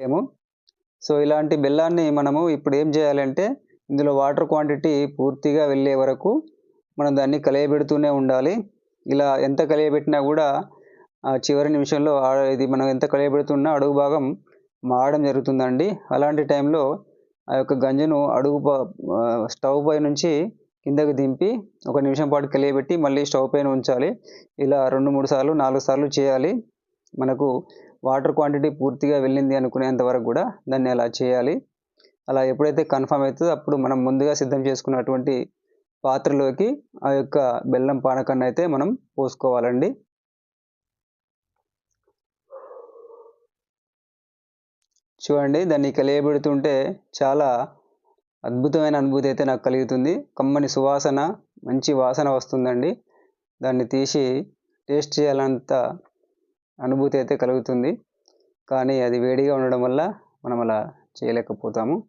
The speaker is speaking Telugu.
ఏమో. సో ఇలాంటి బెల్లాన్ని మనము ఇప్పుడు ఏం చేయాలంటే ఇందులో వాటర్ క్వాంటిటీ పూర్తిగా వెళ్ళే వరకు మనం దాన్ని కలియబెడుతూనే ఉండాలి. ఇలా ఎంత కలియబెట్టినా కూడా ఆ చివరి నిమిషంలో ఇది మనం ఎంత కలియబెడుతున్నా అడుగు భాగం మాడడం జరుగుతుందండి. అలాంటి టైంలో ఆ యొక్క గంజను అడుగు ప- స్టవ్ పై నుంచి కిందకు దింపి ఒక నిమిషం పాటు కలియబెట్టి మళ్ళీ స్టవ్ పైన ఉంచాలి. ఇలా రెండు మూడు సార్లు నాలుగు సార్లు చేయాలి. మనకు వాటర్ క్వాంటిటీ పూర్తిగా వెళ్ళింది అనుకునేంత వరకు కూడా దాన్ని అలా చేయాలి. అలా ఎప్పుడైతే కన్ఫర్మ్ అవుతుందో అప్పుడు మనం ముందుగా సిద్ధం చేసుకున్నటువంటి పాత్రలోకి ఆ యొక్క బెల్లం పానకాన్ని అయితే మనం పోసుకోవాలండి. చూడండి దాన్ని కలియబెడుతుంటే చాలా అద్భుతమైన అనుభూతి అయితే నాకు కలుగుతుంది. కమ్మని సువాసన మంచి వాసన వస్తుందండి. దాన్ని తీసి టేస్ట్ చేయాలంత అనుభూతి అయితే కలుగుతుంది. కానీ అది వేడిగా ఉండడం వల్ల మనం అలా చేయలేకపోతాము.